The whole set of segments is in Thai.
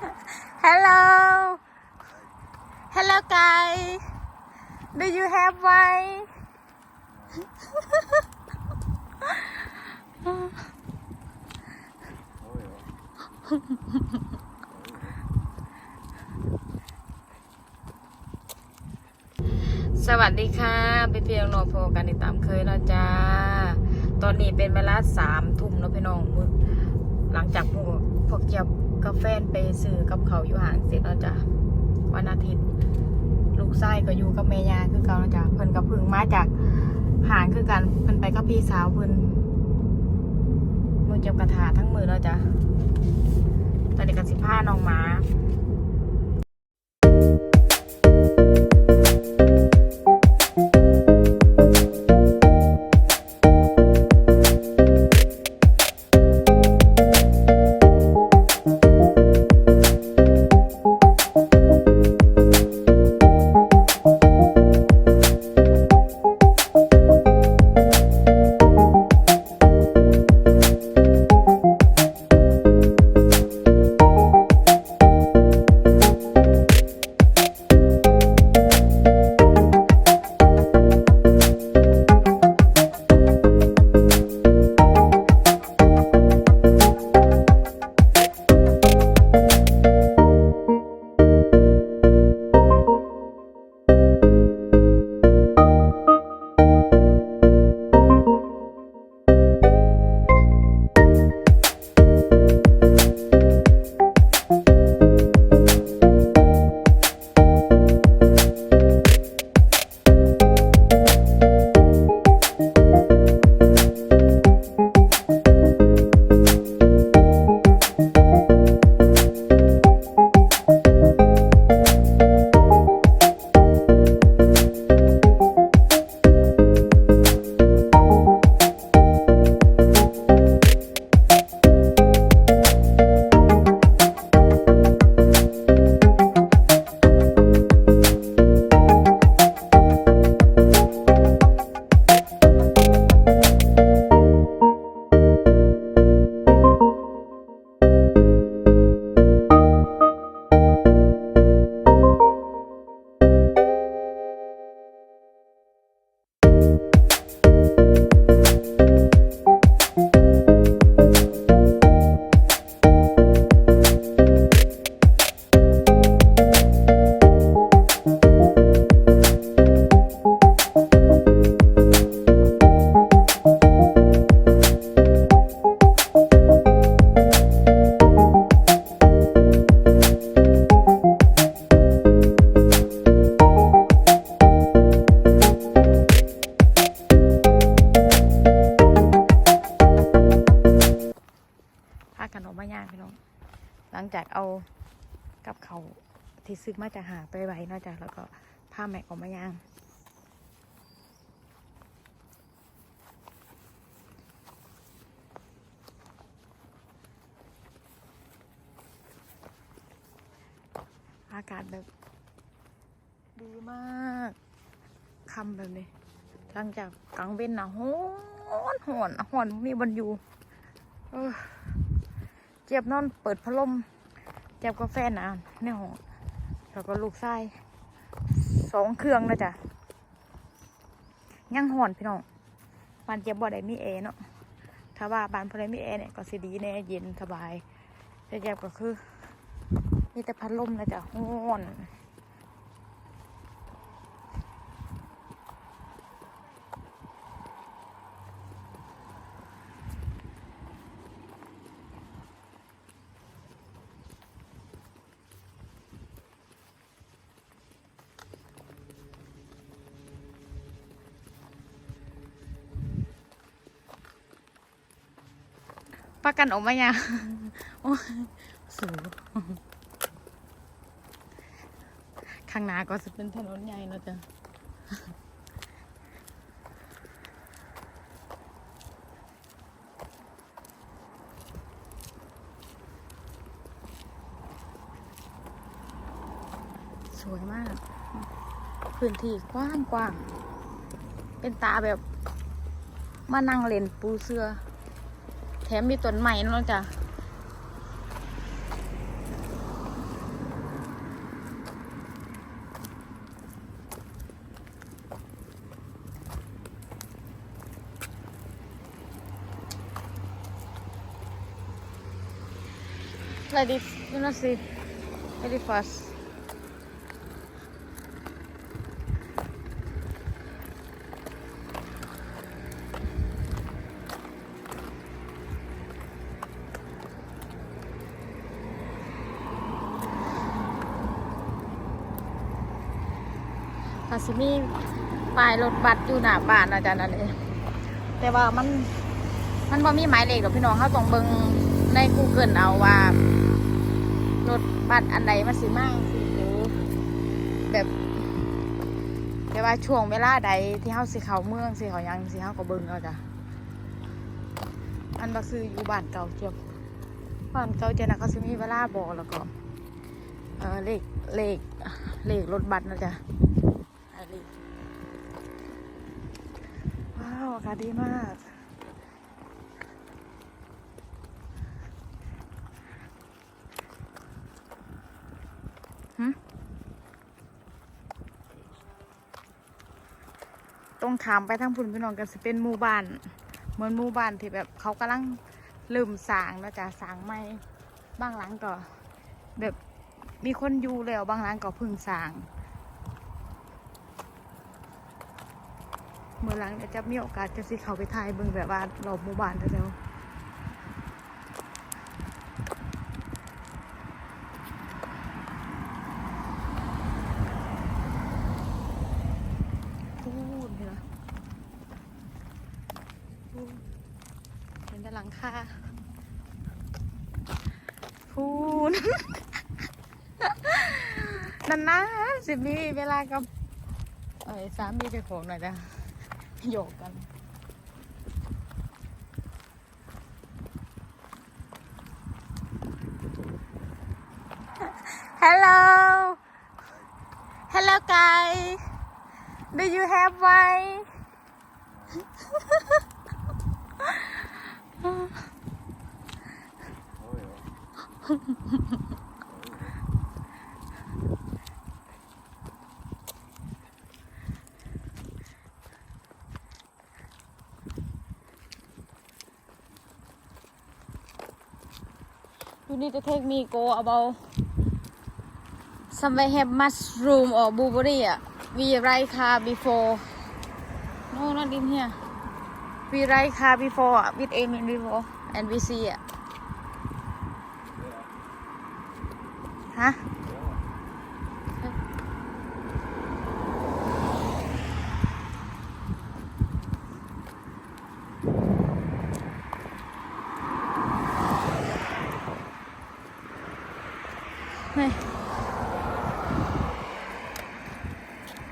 Hello. Hello, guys. Do you have wine? สวัสดีค่ะพี่เพียงนอโพกันติดตามเคยแล้วจ้า ตอนนี้เป็นเวลาสามทุ่มแล้วพี่น้องหลังจากพวกพวกเกี่ยว กับแฟนไปซื้อกับเขาอยู่ห่างเสร็จแล้วจ้ะวันอาทิตย์ ลูกไส้ก็อยู่กับเมยาคือเก่าแล้วจ้ะเพิ่นกับพึ่งมาจากห่างคือกันเพิ่นไปกับพี่สาวเพิ่นมือจับกระถาทั้งมือแล้วจ้ะตอนนี้กับสิบห้าน้องหมา จากเอากับเขาที่ซื้อมาจากหาไปไว้นอกจากแล้วก็ผ้าแม็กออกมาย่างอากาศแบบดีมากคำแบบนี้ หลังจากกลางเว้นนะฮ้อนหอนหอนมีบนอยู่เออเจี๊ยบนอนเปิดพัดลม เจี๊ยบกาแฟนะแม่หองแล้วก็ลูกไส้สองเครื่องนะจ๊ะยังห่อนพี่น้องบ้านเจี๊ยบบ่ได้มีแอร์เนาะถ้าว่าบ้านพอได้มีแอร์เนี่ยก็สีดีแน่เย็นสบายแต่เจี๊ยบก็คือมีแต่พัดลมนะจ๊ะห้อน ประกันออกมายังโอ้ยสูงข้างหน้าก็จะเป็นถนนใหญ่เนอะจ๊ะสวยมาก พื้นที่กว้างกว้างๆเป็นตาแบบ มานั่งเล่นปูเสือแแถมมีต้นใหม่นะจ้ะลาดิยูนอสิไปดิฟัส อาซิมีป้ายรถบัสอยู่หน้าบ้านอาจารย์นั่นเองแต่ว่ามันมันบ่มีหมายเลขหรอกพี่น้องเขาต้องเบิ่งใน Google เอาว่ารถบัสอันใดมันสิมาสิหรือแบบ แต่ว่าช่วงเวลาใดที่เฮาสิเข้าเมืองสิเขายังสิเฮาก็เบิ่งเอาจ้ะอันบ่คืออยู่บ้านเก่าเจียบบ้านเก่าเจ้านะเขาสิมีเวลาบอกแล้วก็เออเลขเลขเลขรถบัสนะจ๊ะอ่าเลขว้าวอากาศดีมากตรงถามไปทางพุ่นพี่น้องกันสิเป็นหมู่บ้าน เหมือนหมู่บ้านที่แบบเขากำลังเริ่มสางนะจ๊ะสางใหม่บางหลังก็ แบบมีคนอยู่แล้วบางหลังก็พิ่งสาง เมื่อหลังจะมีโอกาสจะสิเขาไปถ่ายเบิ่งแบบว่ารอบหมู่บ้านแถวๆพูดเหรอพูดเห็นแต่หลังคาพูดนานๆสิมีเวลากับ เอ้ยสามีไปโขงหน่อยจ้ะ โยกกัน Hello Hello guys Do you have wine ยู Need to take me go about somewhere have mushroom or blueberry we ride car before no not in here we ride car before with Amy before and we see อะฮะ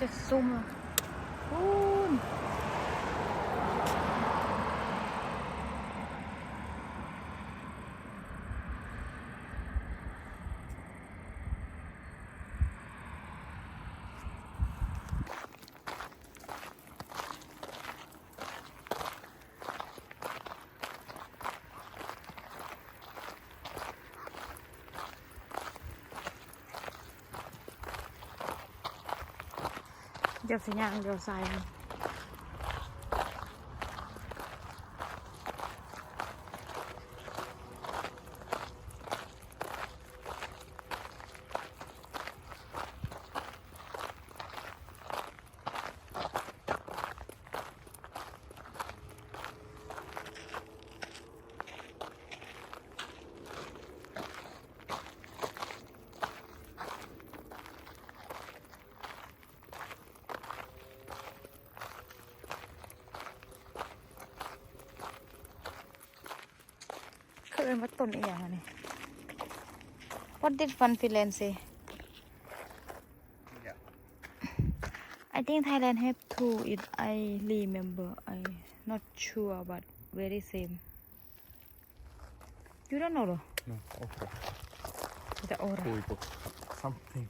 จะซุ่มอะอู้น เดี๋ยวสัญญาณเดี๋ยวสาย เคยมาต้นอีกอย่างอันนี้ What did Fun Finland say Yeah. I think Thailand have two it I remember I not sure but very same you don't know though No, okay. the ora Huipu. Something.